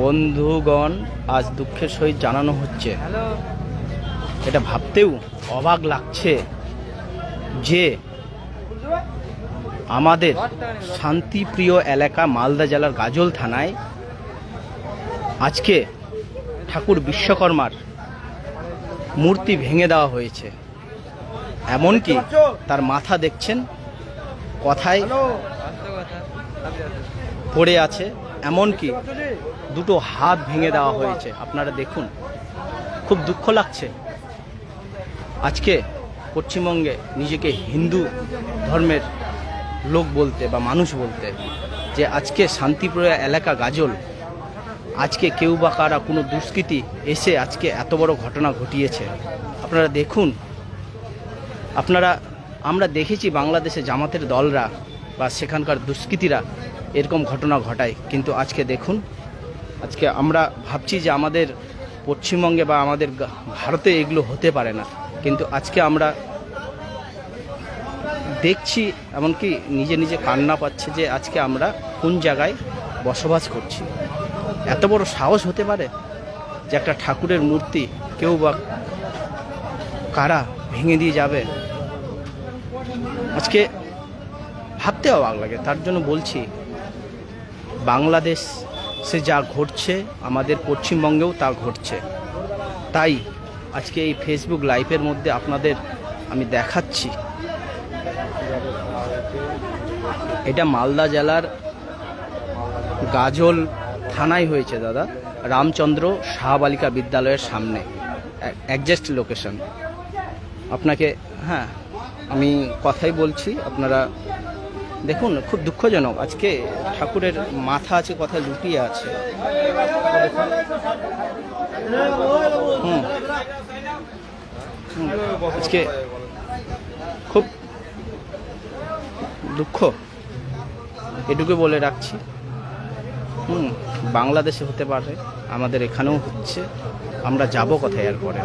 বন্ধুগণ আজ দুঃখের সহিত জানানো হচ্ছে। এটা ভাবতেও অবাক লাগছে যে আমাদের শান্তিপ্রিয় এলাকা মালদা জেলার গাজল থানায় আজকে ঠাকুর বিশ্বকর্মার মূর্তি ভেঙে দেওয়া হয়েছে। এমনকি তার মাথা দেখছেন কথায় পড়ে আছে এমনকি দুটো হাত ভেঙে দেওয়া হয়েছে। আপনারা দেখুন খুব দুঃখ লাগছে। আজকে পশ্চিমবঙ্গে নিজেকে হিন্দু ধর্মের লোক বলতে বা মানুষ বলতে যে আজকে শান্তিপ্রিয় এলাকা গাজল আজকে কেউ বা কারা কোনো দুষ্কৃতি এসে আজকে এত বড় ঘটনা ঘটিয়েছে। আপনারা দেখুন আপনারা আমরা দেখেছি বাংলাদেশে জামাতের দলরা বা সেখানকার দুষ্কৃতীরা এরকম ঘটনা ঘটায়। কিন্তু আজকে দেখুন, আজকে আমরা ভাবছি যে আমাদের পশ্চিমবঙ্গে বা আমাদের ভারতে এগুলো হতে পারে না। কিন্তু আজকে আমরা দেখছি, এমনকি নিজে নিজে কান্না পাচ্ছে যে আজকে আমরা কোন জায়গায় বসবাস করছি। এত বড় সাহস হতে পারে যে একটা ঠাকুরের মূর্তি কেউ বা কারা ভেঙে দিয়ে যাবে? আজকে ভাবতে অবাক লাগে, তার জন্য বলছি, বাংলাদেশ সে যা ঘটছে, আমাদের পশ্চিমবঙ্গেও তা ঘটছে। তাই আজকে এই ফেসবুক লাইভের মধ্যে আপনাদের আমি দেখাচ্ছি। এটা মালদা জেলার গাজল থানায় হয়েছে দাদা, রামচন্দ্র শাহ বালিকা বিদ্যালয়ের সামনে অ্যাডজাস্ট লোকেশন আপনাকে হ্যাঁ আমি কথাই বলছি, আপনারা দেখুন, খুব দুঃখজনক। আজকে ঠাকুরের মাথা আছে, কথা লুটিয়ে আছে। হুম। আজকে খুব দুঃখ। এটুকু বলে রাখছি। হুম, বাংলাদেশে হতে পারে, আমাদের এখানেও হচ্ছে। আমরা যাব কোথায় এরপরে